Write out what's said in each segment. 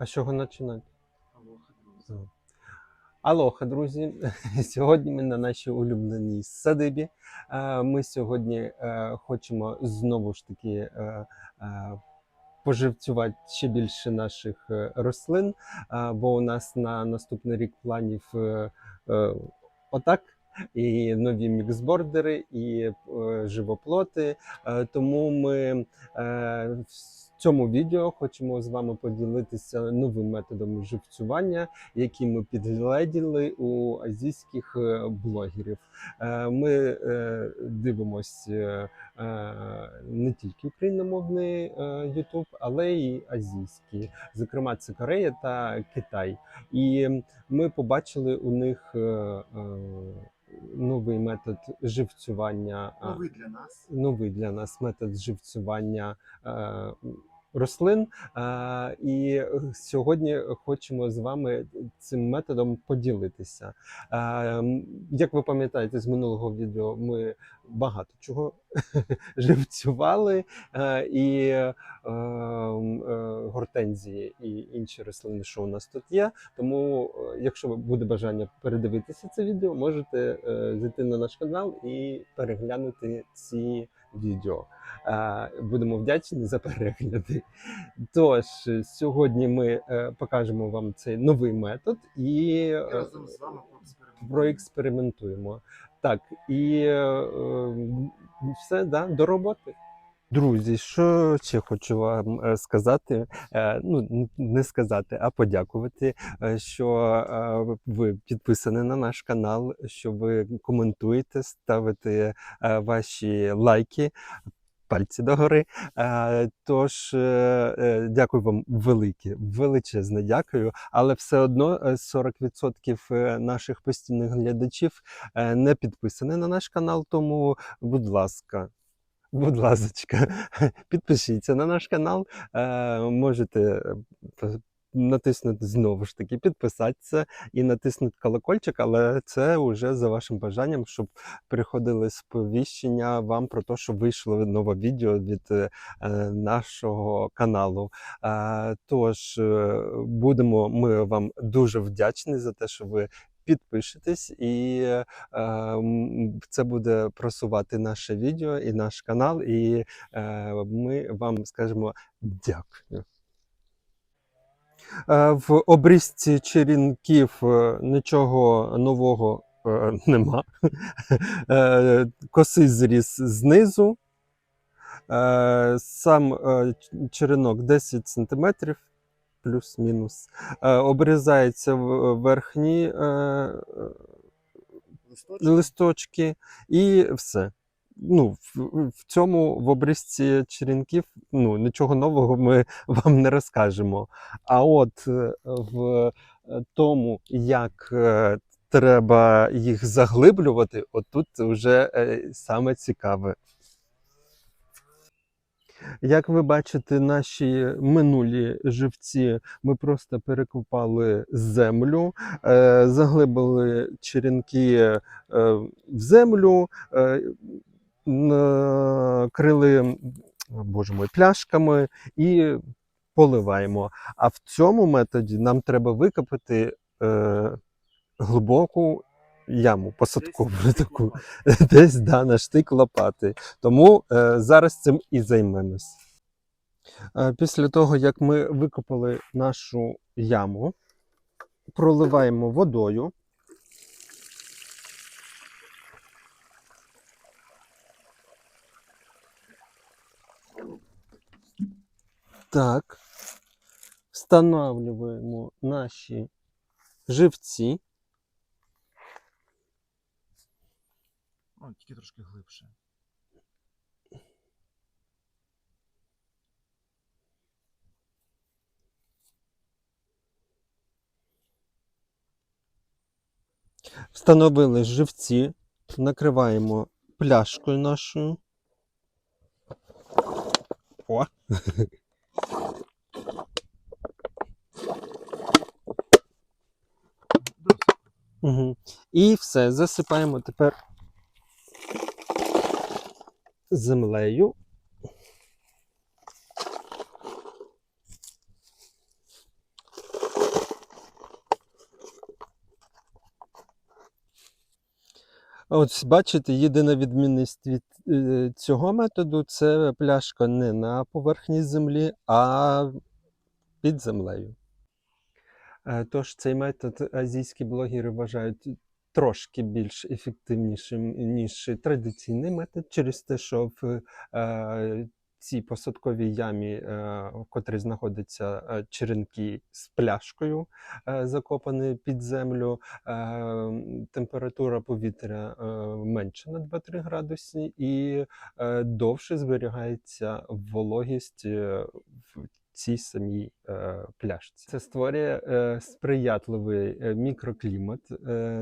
А з чого починати? Алоха, друзі. Алоха, друзі. Сьогодні ми на нашій улюбленій садибі. Е, Ми сьогодні е, хочемо знову ж таки е, поживцювати ще більше наших рослин, бо у нас на наступний рік планів отак. І нові міксбордери, і е, живоплоти. Е, Тому ми е, цьому відео хочемо з вами поділитися новим методом живцювання, які ми підгледіли у азійських е, блогерів. Е, Ми е, дивимося не тільки україномовний YouTube, але й азійський. Зокрема, це Корея та Китай. І ми побачили у них. Новий метод живцювання Новий для нас. новий для нас метод живцювання е, рослин. І сьогодні хочемо з вами цим методом поділитися. Як ви пам'ятаєте, з минулого відео ми багато чого живцювали, і е, гортензії і інші рослини, що у нас тут є. Тому, е, якщо буде бажання передивитися це відео, можете е, зайти на наш канал і переглянути ці відео. Будемо вдячні за перегляди. Тож, сьогодні ми е, покажемо вам цей новий метод і е, разом з вами проекспериментуємо. Так, і е, все, да, до роботи. Друзі, що ще хочу вам сказати, ну не сказати, а подякувати, що ви підписані на наш канал, що ви коментуєте, ставите ваші лайки. Пальці догори. Е, Тож е, е, дякую вам велике, величезне дякую. Але все одно е, 40% е, наших постійних глядачів не підписані на наш канал. Тому, будь ласка, будь ласка, підпишіться на наш канал. Можете натиснути знову ж таки, підписатися і натиснути колокольчик, але це вже за вашим бажанням, щоб приходили сповіщення вам про те, що вийшло нове відео від е, нашого каналу. Е, Тож е, будемо ми вам дуже вдячні за те, що ви. Підпишетесь, і е, це буде просувати наше відео і наш канал, і е, ми вам скажемо дякую. Е, В обрізці черенків е, нічого нового е, нема. Косий зріз знизу. Сам черенок 10 см плюс-мінус. Обрізається в- верхні Листочки. листочки і все. Ну, в, в цьому в обрізці черенків ну, нічого нового ми вам не розкажемо. А от е, в е, тому, як е, треба їх заглиблювати, отут вже саме цікаве. Як ви бачите, наші минулі живці ми просто перекопали землю, заглибили черенки в землю, е, накрили боже мой, пляшками і поливаємо. А в цьому методі нам треба викопати е, глибоку яму посадкову Десь таку, десь да, на штик лопати. Тому е, зараз цим і займемось. Е, Після того, як ми викопали нашу яму, проливаємо водою. Так. Встановлюємо наші живці. О, тільки трошки глибше. Встановили живці, накриваємо пляшкою нашою. О! Угу. І все, засипаємо тепер землею. От бачите, єдина відмінність від е, цього методу це пляшка не на поверхні землі, а під землею. Е, Тож цей метод азійські блогери вважають трошки більш ефективнішим, ніж традиційний метод, через те, що в е, цій посадковій ямі, е, в котрій знаходяться черенки з пляшкою, закопані під землю, температура повітря е, менша на 2-3 градуси і довше зберігається вологість в цій самій е, пляшці. Це створює е, сприятливий е, мікроклімат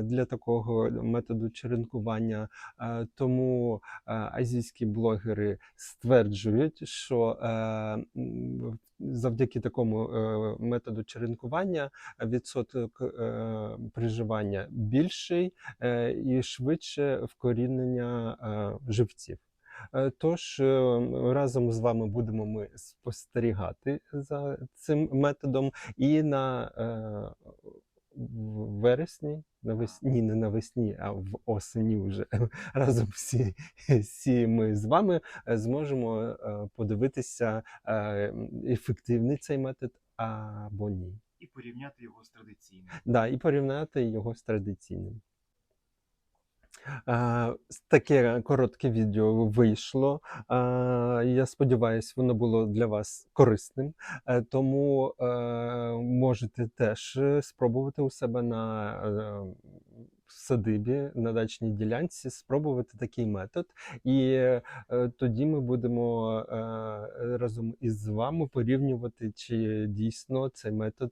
для такого методу черенкування. Тому азійські блогери стверджують, що завдяки такому методу черенкування відсоток приживання більший і швидше вкорінення живців. Е, Тож е, разом з вами будемо ми спостерігати за цим методом, і на е, вересні, навесні, ні, не навесні, а в осені вже разом всі, всі ми з вами зможемо подивитися, ефективний цей метод або ні. І порівняти його з традиційним. Да, і порівняти його з традиційним. С- таке коротке відео вийшло. Я сподіваюся, воно було для вас корисним. Е, Тому е, можете теж е, спробувати у себе на е, садибі, на дачній ділянці, спробувати такий метод. І е, тоді ми будемо е, разом із вами порівнювати, чи дійсно цей метод.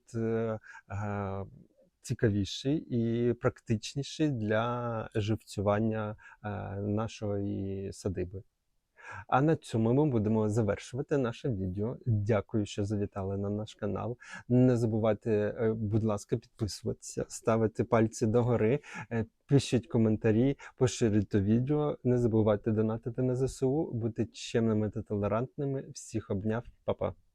Цікавіший і практичніший для живцювання е, нашої садиби. А на цьому ми будемо завершувати наше відео. Дякую, що завітали на наш канал. Не забувайте, е, будь ласка, підписуватися, ставити пальці догори, е, пишіть коментарі, поширюйте відео. Не забувайте донатити на ЗСУ, бути чемними та толерантними. Всіх обняв, Па-па.